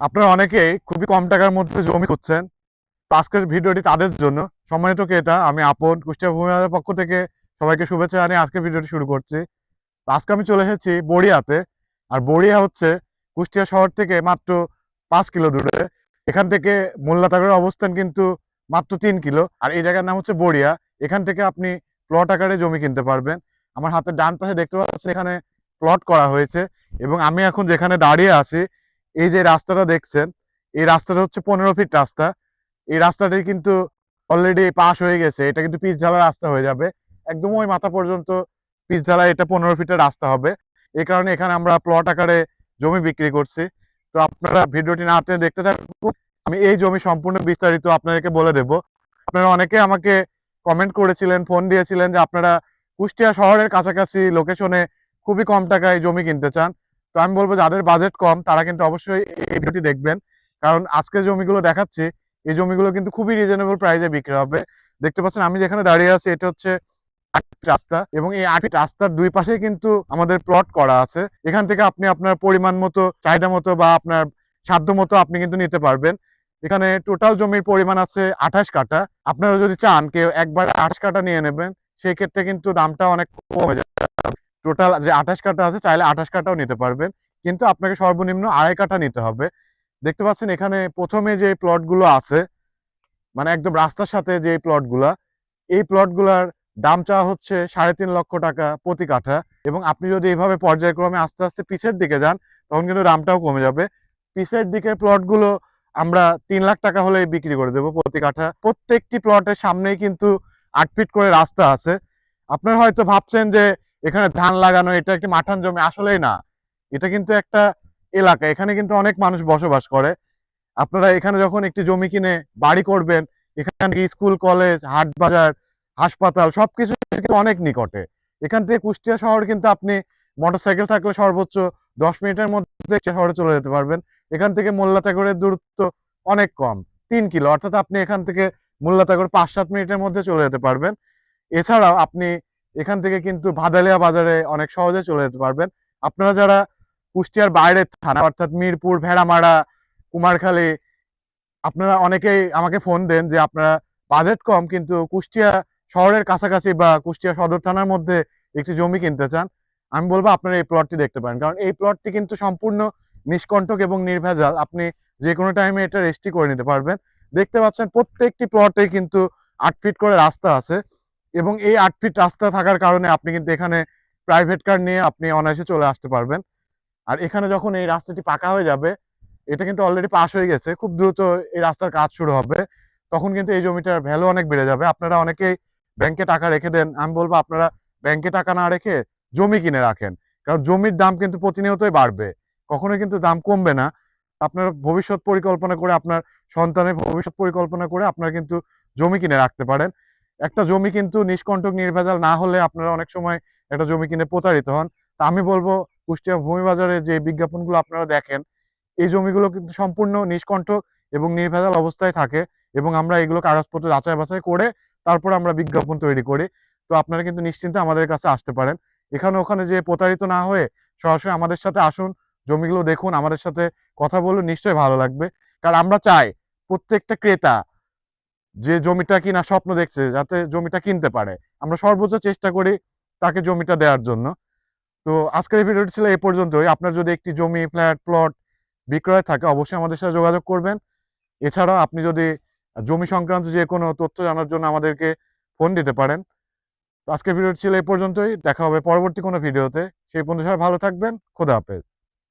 আপনারা অনেকেই খুবই কম টাকার মধ্যে জমি খুঁজছেন। তো আজকের ভিডিওটি তাদের জন্য। সম্মানিত ক্রেতা, আমি আপন, কুষ্টিয়া ভূমিহারের পক্ষ থেকে সবাইকে শুভেচ্ছা জানিয়ে আজকের ভিডিওটি শুরু করছি। আজকে আমি চলে এসেছি বড়িয়াতে। আর বড়িয়া হচ্ছে কুষ্টিয়া শহর থেকে মাত্র পাঁচ কিলো দূরে। এখান থেকে মোল্লাতাগরের অবস্থান কিন্তু মাত্র তিন কিলো। আর এই জায়গার নাম হচ্ছে বড়িয়া। এখান থেকে আপনি প্লট আকারে জমি কিনতে পারবেন। আমার হাতের ডান পাশে দেখতে পাচ্ছেন এখানে প্লট করা হয়েছে। এবং আমি এখন যেখানে দাঁড়িয়ে আছি এই যে রাস্তাটা দেখছেন, এই রাস্তাটা হচ্ছে পনেরো ফিট রাস্তা। এই রাস্তাটি কিন্তু অলরেডি পাস হয়ে গেছে। এটা কিন্তু পিচ ঢালা রাস্তা হয়ে যাবে। একদম ওই মাথা পর্যন্ত পিচ ঢালা এটা পনেরো ফিটের রাস্তা হবে। এই কারণে এখানে আমরা প্লট আকারে জমি বিক্রি করছি। তো আপনারা ভিডিওটি না টেনে দেখতে থাকুন। আমি এই জমি সম্পূর্ণ বিস্তারিত আপনাদেরকে বলে দেব। আপনারা অনেকে আমাকে কমেন্ট করেছিলেন ফোন দিয়েছিলেন যে আপনারা কুষ্টিয়া শহরের কাছাকাছি লোকেশনে খুবই কম টাকায় জমি কিনতে চান। তো আমি বলব যাদের বাজেট কম, তারা কিন্তু অবশ্যই এই ভিডিওটি দেখবেন। কারণ আজকে জমিগুলো দেখাচ্ছি, এই জমিগুলো কিন্তু খুবই রিজনেবল প্রাইসে বিক্রি হবে। দেখতে পাচ্ছেন আমি যেখানে দাঁড়িয়ে আছি, এটা হচ্ছে রাস্তা এবং এই আট রাস্তার দুই পাশে কিন্তু আমাদের প্লট করা আছে। এখান থেকে আপনি আপনার পরিমাণ মতো, চাহিদা মতো বা আপনার সাধ্য মতো আপনি কিন্তু নিতে পারবেন। এখানে টোটাল জমির পরিমাণ আছে আঠাশ কাঠা। আপনারা যদি চান, কেউ একবার আঠাশ কাঠা নিয়ে নেবেন, সেই ক্ষেত্রে কিন্তু দামটা অনেক কম যাবে। টোটাল যে আঠাশ কাঠা আছে, চাইলে আঠাশ কাঠাও নিতে পারবেন। কিন্তু আপনাকে সর্বনিম্ন আড়াই কাঠা নিতে হবে। দেখতে পাচ্ছেন এখানে প্রথমে যে প্লটগুলো আছে মানে একদম রাস্তার সাথে যে প্লটগুলা এই প্লটগুলার দাম চাওয়া হচ্ছে সাড়ে তিন লক্ষ টাকা প্রতি কাঠা। এবং আপনি যদি এইভাবে পর্যায়ক্রমে আস্তে আস্তে পিছের দিকে যান, তখন কিন্তু দামটাও কমে যাবে। পিছের দিকের প্লটগুলো আমরা তিন লাখ টাকা হলে বিক্রি করে দেবো প্রতি কাঠা। প্রত্যেকটি প্লটের সামনেই কিন্তু আট ফিট করে রাস্তা আছে। আপনারা হয়তো ভাবছেন যে এখানে ধান লাগানো, এটা একটি মাঠান জমি, আসলেই না। এটা কিন্তু একটা এলাকা, এখানে কিন্তু অনেক মানুষ বসবাস করে। আপনারা এখানে যখন একটি জমি কিনে বাড়ি করবেন, এখানে স্কুল, কলেজ, হাট বাজার, হাসপাতাল, সবকিছু কিন্তু অনেক নিকটে। এখান থেকে কুষ্টিয়া শহর কিন্তু আপনি মোটরসাইকেল থাকলে সর্বোচ্চ দশ মিনিটের মধ্যে শহরে চলে যেতে পারবেন। এখান থেকে মোল্লাতাগরের দূরত্ব অনেক কম, তিন কিলো, অর্থাৎ আপনি এখান থেকে মোল্লাতাগর পাঁচ সাত মিনিটের মধ্যে চলে যেতে পারবেন। এছাড়াও আপনি এখান থেকে কিন্তু ভাদালিয়া বাজারে অনেক সহজে চলে যেতে পারবেন। আপনারা যারা কুষ্টিয়ার বাইরের থানা, অর্থাৎ মিরপুর, ভেড়ামারা, কুমারখালী, আপনারা অনেকেই আমাকে ফোন দেন যে আপনারা বাজেট কম কিন্তু কুষ্টিয়া শহরের কাছাকাছি বা কুষ্টিয়া সদর থানার মধ্যে একটি জমি কিনতে চান, আমি বলব আপনারা এই প্লটটি দেখতে পারেন। কারণ এই প্লটটি কিন্তু সম্পূর্ণ নিষ্কণ্টক এবং নির্ভেজাল। আপনি যে কোনো টাইমে এটা রেজিস্ট্রি করে নিতে পারবেন। দেখতে পাচ্ছেন প্রত্যেকটি প্লটে কিন্তু আট ফিট করে রাস্তা আছে। এবং এই আট ফিট রাস্তা থাকার কারণে আপনি কিন্তু এখানে প্রাইভেট কার নিয়ে আপনি অনায়াসে চলে আসতে পারবেন। আর এখানে যখন এই রাস্তাটি পাকা হয়ে যাবে, এটা কিন্তু অলরেডি পাস হয়ে গেছে, খুব দ্রুত এই রাস্তার কাজ শুরু হবে। তখন কিন্তু এই জমিটার ভ্যালু অনেক বেড়ে যাবে। আপনারা অনেকেই ব্যাংকে টাকা রেখে দেন, আমি বলব আপনারা ব্যাংকে টাকা না রেখে জমি কিনে রাখেন। কারণ জমির দাম কিন্তু প্রতিনিয়তই বাড়বে। কখনোই কিন্তু দাম কমবে না। আপনার ভবিষ্যৎ পরিকল্পনা করে, আপনার সন্তানের ভবিষ্যৎ পরিকল্পনা করে আপনারা কিন্তু জমি কিনে রাখতে পারেন। একটা জমি কিন্তু নিষ্কণ্টক, নির্ভেজাল না হলে আপনারা অনেক সময় একটা জমি কিনে প্রতারিত হন। তা আমি বলব, কুষ্টিয়া ভূমি বাজারে যে বিজ্ঞাপনগুলো আপনারা দেখেন, এই জমিগুলো কিন্তু সম্পূর্ণ নিষ্কণ্টক এবং নির্ভেজাল অবস্থায় থাকে এবং আমরা এগুলো কাগজপত্র যাচাই বাছাই করে তারপর আমরা বিজ্ঞাপন তৈরি করি। তো আপনারা কিন্তু নিশ্চিন্তে আমাদের কাছে আসতে পারেন। এখানে ওখানে যে প্রতারিত না হয়ে সরাসরি আমাদের সাথে আসুন, জমিগুলো দেখুন, আমাদের সাথে কথা বলুন, নিশ্চয়ই ভালো লাগবে। কারণ আমরা চাই প্রত্যেকটা ক্রেতা যে জমিটা কিনা স্বপ্ন দেখছে যাতে জমিটা কিনতে পারে। আমরা সর্বোচ্চ চেষ্টা করি তাকে জমিটা দেওয়ার জন্য। তো আজকের ভিডিওটি ছিল এই পর্যন্তই। আপনার যদি একটি জমি, ফ্ল্যাট, প্লট বিক্রয় থাকে অবশ্যই আমাদের সাথে যোগাযোগ করবেন। এছাড়াও আপনি যদি জমি সংক্রান্ত যে কোনো তথ্য জানার জন্য আমাদেরকে ফোন দিতে পারেন। আজকের ভিডিওটি ছিল এই পর্যন্তই। দেখা হবে পরবর্তী কোনো ভিডিওতে। সেই পর্যন্ত সবাই ভালো থাকবেন। খোদা হাফেজ।